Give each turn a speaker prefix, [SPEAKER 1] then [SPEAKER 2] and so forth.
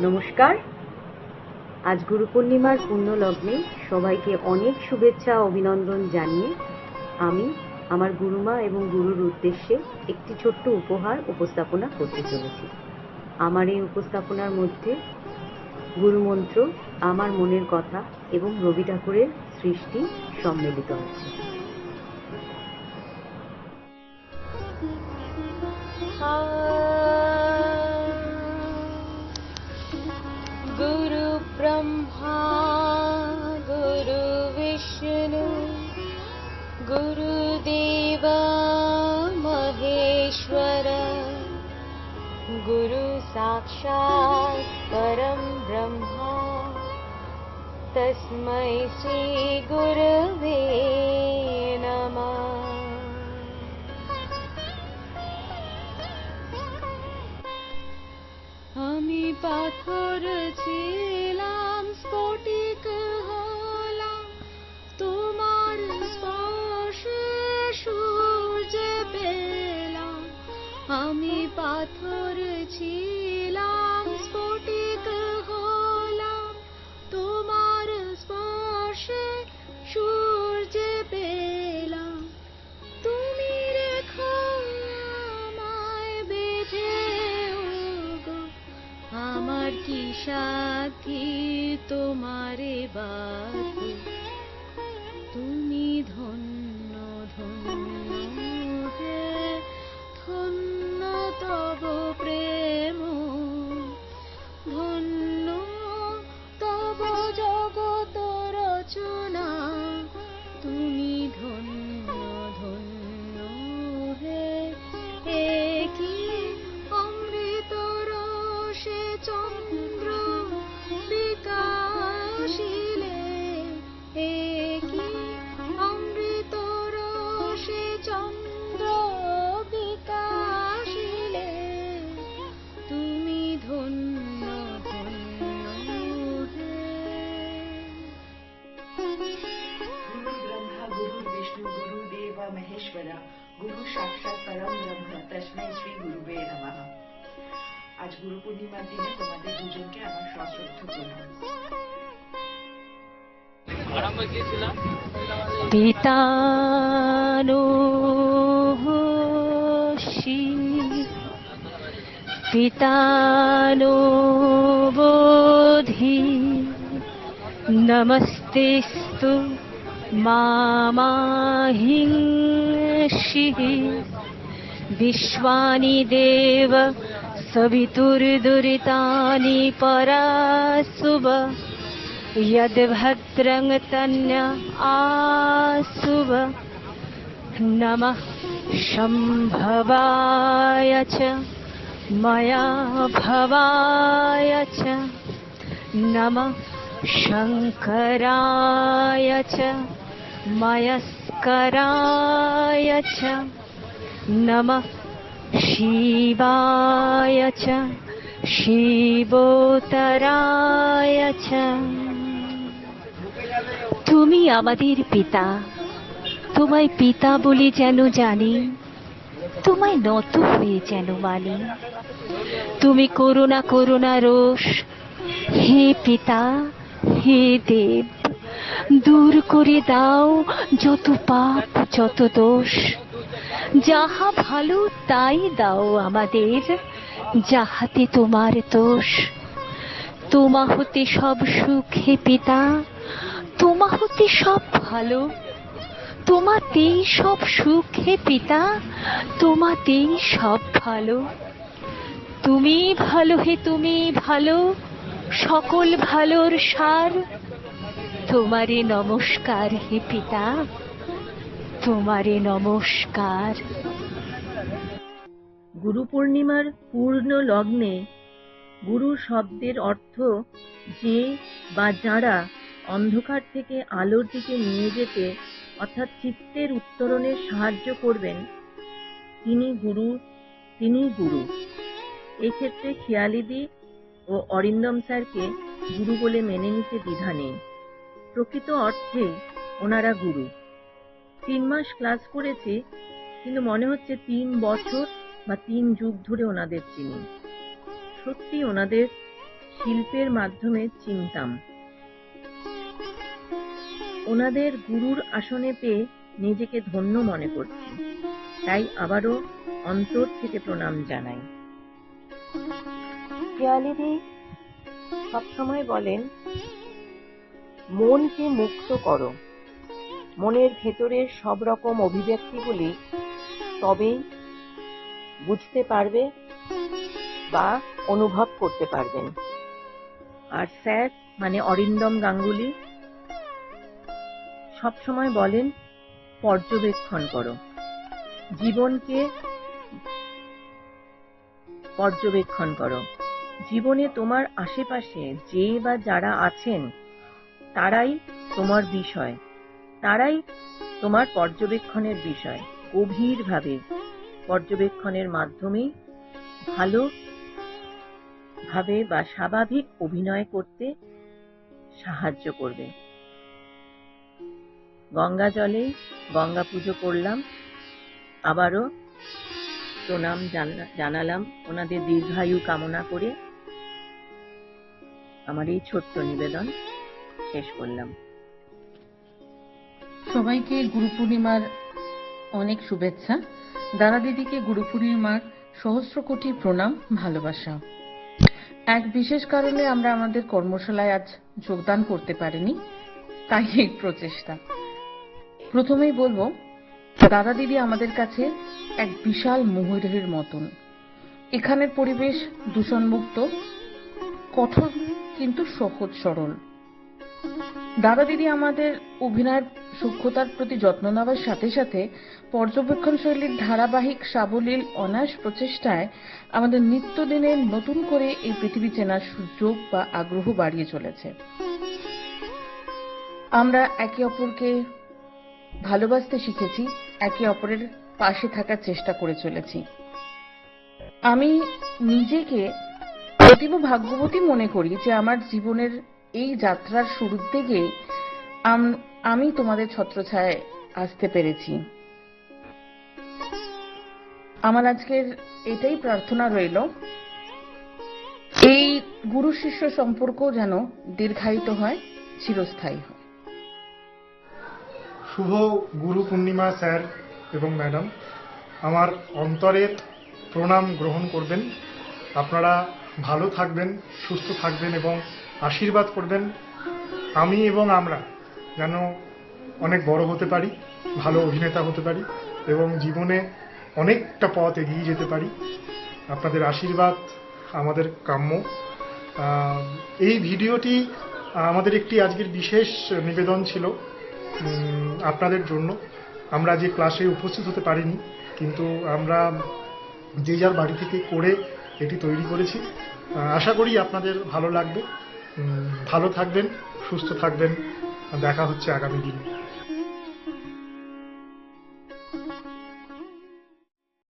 [SPEAKER 1] নমস্কার। আজ গুরু পূর্ণিমার পূর্ণ লগ্নে সবাইকে অনেক শুভেচ্ছা অভিনন্দন জানিয়ে আমি আমার গুরুমা এবং গুরুর উদ্দেশ্যে একটি ছোট্ট উপহার উপস্থাপনা করতে চলেছি। আমার এই উপস্থাপনার মধ্যে গুরুমন্ত্র, আমার মনের কথা এবং রবি ঠাকুরের সৃষ্টি সম্মিলিত আছে
[SPEAKER 2] ब्रह्मा गुरु विष्णु गुरुदेव महेश्वर गुरु साक्षात् परं ब्रह्मा तस्मै श्रीगुरवे नमः আমি পাথর
[SPEAKER 3] तमरे बा শ্রী গুরুবে নমঃ আজ গুরু পূর্ণিমার দিনে তোমাদের দুজনকে আমার সশ্রদ্ধ প্রণাম
[SPEAKER 2] পিতানো হোষি পিতানো বোধি নমস্তে নমস্তেস্তু মামাহিংসিহি विश्वानि देव सवितुर्दुरितानि परासुव यद्भद्रं तन्य आसुव नमः शम्भवाय च मया भवाय च। नमः शङ्कराय च मयस्कराय च नमः शिवाय च শিবোতরায় চ তুমি আমাদের পিতা তোমায় পিতা বলে যেন জানি তোমায় নত হয়ে যেন মানি তুমি করুণা করুণা রোষ হে পিতা হে দেব দূর করে দাও যত পাপ যত দোষ যাহা ভালো, তাই দাও আমাদের, যাহাতে তোমার দোষ। তোমা হতে সব সুখে পিতা, তোমা হতে সব ভালো। তোমাতেই সব সুখে পিতা তোমাতেই সব ভালো। তুমি ভালো হে, তুমি ভালো, সকল ভালোর সার। তোমারে নমস্কার হে পিতা। তোমারে নমস্কার।
[SPEAKER 1] গুরু পূর্ণিমার পূর্ণ লগ্নে গুরু শব্দের অর্থ যে বা যারা অন্ধকার থেকে আলোর দিকে নিয়ে যেতে অর্থাৎ চিত্তের উত্তরণে সাহায্য করবেন, তিনি গুরু তিনি গুরু। এক্ষেত্রে খেয়ালিদি ও অরিন্দম স্যারকে গুরু বলে মেনে নিতে দ্বিধা নেই। প্রকৃত অর্থে ওনারা গুরু। তিন মাস ক্লাস করেছি, কিন্তু মনে হচ্ছে তিন বছর বা তিন যুগ ধরে ওনাদের চিনি। সত্যি ওনাদের শিল্পের মাধ্যমে চিনতাম। ওনাদের গুরুর আসনে পেয়ে নিজেকে ধন্য মনে করছি। তাই আবারও অন্তর থেকে প্রণাম জানাই। খেয়ালিদি সবসময় বলেন, মনকে মুক্ত করো। মনের ভেতরের সব রকম অভিব্যক্তিগুলি তবেই বুঝতে পারবে বা অনুভব করতে পারবেন। আর স্যার মানে অরিন্দম গাঙ্গুলি, সবসময় বলেন, পর্যবেক্ষণ করো। জীবনকে পর্যবেক্ষণ করো। জীবনে তোমার আশেপাশে যে বা যারা আছেন, তারাই তোমার বিষয়। তারাই তোমার পর্যবেক্ষণের বিষয়, গভীরভাবে। পর্যবেক্ষণের মাধ্যমেই ভালো ভাবে বা স্বাভাবিক অভিনয় করতে সাহায্য করবে। গঙ্গা জলে গঙ্গা পুজো করলাম, আবারও প্রণাম জানা- জানালাম ওনাদের দীর্ঘায়ু কামনা করে। আমার এই ছোট্ট নিবেদন শেষ করলাম।
[SPEAKER 4] সবাইকে গুরু পূর্ণিমার অনেক শুভেচ্ছা। দাদা দিদিকে গুরু পূর্ণিমার সহস্র কোটি প্রণাম, ভালোবাসা। এক বিশেষ কারণে আমরা আমাদের কর্মশালায় আজ যোগদান করতে পারিনি, তাই এই প্রচেষ্টা। প্রথমেই বলব, দাদা দিদি আমাদের কাছে এক বিশাল ময়ূরের মতন। এখানের পরিবেশ দূষণমুক্ত, কঠোর কিন্তু সহজ সরল। দাদা দিদি আমাদের অভিনয়ের সূক্ষ্মতার প্রতি যত্ন নেওয়ার সাথে সাথে পর্যবেক্ষণ শৈলীর ধারাবাহিক সাবলীল অনায়াস প্রচেষ্টায় আমাদের নিত্যদিনের নতুন করে এই পৃথিবী চেনার সুযোগ বা আগ্রহ বাড়িয়ে চলেছে। আমরা একে অপরকে ভালোবাসতে শিখেছি, একে অপরের পাশে থাকার চেষ্টা করে চলেছি। আমি নিজেকে অতীব ভাগ্যবতী মনে করি যে আমার জীবনের এই যাত্রার শুরুর থেকেই আম- তোমাদের ছত্রছায়ায় আসতে পেরেছি। আমার আজকের এটাই প্রার্থনা রইল, এই গুরু শিষ্য সম্পর্ক যেন দীর্ঘায়িত হয়, চিরস্থায়ী হয়।
[SPEAKER 5] শুভ গুরু পূর্ণিমা স্যার এবং ম্যাডাম, আমার অন্তরের প্রণাম গ্রহণ করবেন। আপনারা ভালো থাকবেন, সুস্থ থাকবেন এবং আশীর্বাদ করবেন আমি এবং আমরা যেন অনেক বড় হতে পারি, ভালো অভিনেতা হতে পারি এবং জীবনে অনেকটা পথ এগিয়ে যেতে পারি। আপনাদের আশীর্বাদ আমাদের কাম্য। এই ভিডিওটি আমাদের একটি আজকের বিশেষ নিবেদন ছিল আপনাদের জন্য। আমরা যে ক্লাসে উপস্থিত হতে পারিনি, কিন্তু আমরা যে যার বাড়ি থেকে করে এটি তৈরি করেছি। আশা করি আপনাদের ভালো লাগবে। ভালো থাকবেন সুস্থ থাকবেন। দেখা হচ্ছে আগামী দিনে।